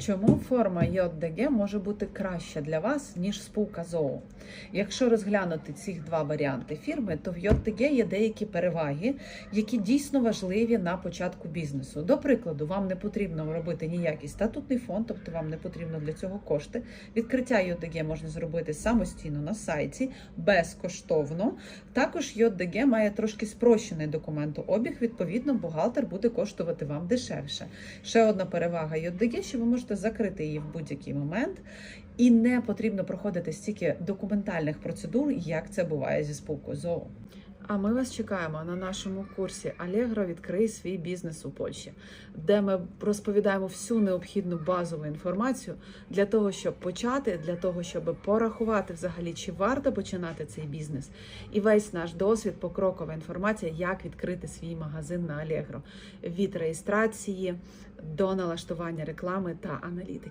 Чому форма ЙДГ може бути краща для вас, ніж спілка ЗОО? Якщо розглянути ці два варіанти фірми, то в ЙДГ є деякі переваги, які дійсно важливі на початку бізнесу. До прикладу, вам не потрібно робити ніякий статутний фонд, тобто вам не потрібно для цього кошти. Відкриття ЙДГ можна зробити самостійно на сайті, безкоштовно. Також ЙДГ має трошки спрощений документообіг, відповідно, бухгалтер буде коштувати вам дешевше. Ще одна перевага ЙДГ, що ви можете закрити її в будь-який момент, і не потрібно проходити стільки документальних процедур, як це буває зі спілкою ЗОО. А ми вас чекаємо на нашому курсі Allegro відкрий свій бізнес у Польщі, де ми розповідаємо всю необхідну базову інформацію для того, щоб почати, для того, щоб порахувати взагалі, чи варто починати цей бізнес, і весь наш досвід, покрокова інформація, як відкрити свій магазин на Allegro від реєстрації до налаштування реклами та аналітики.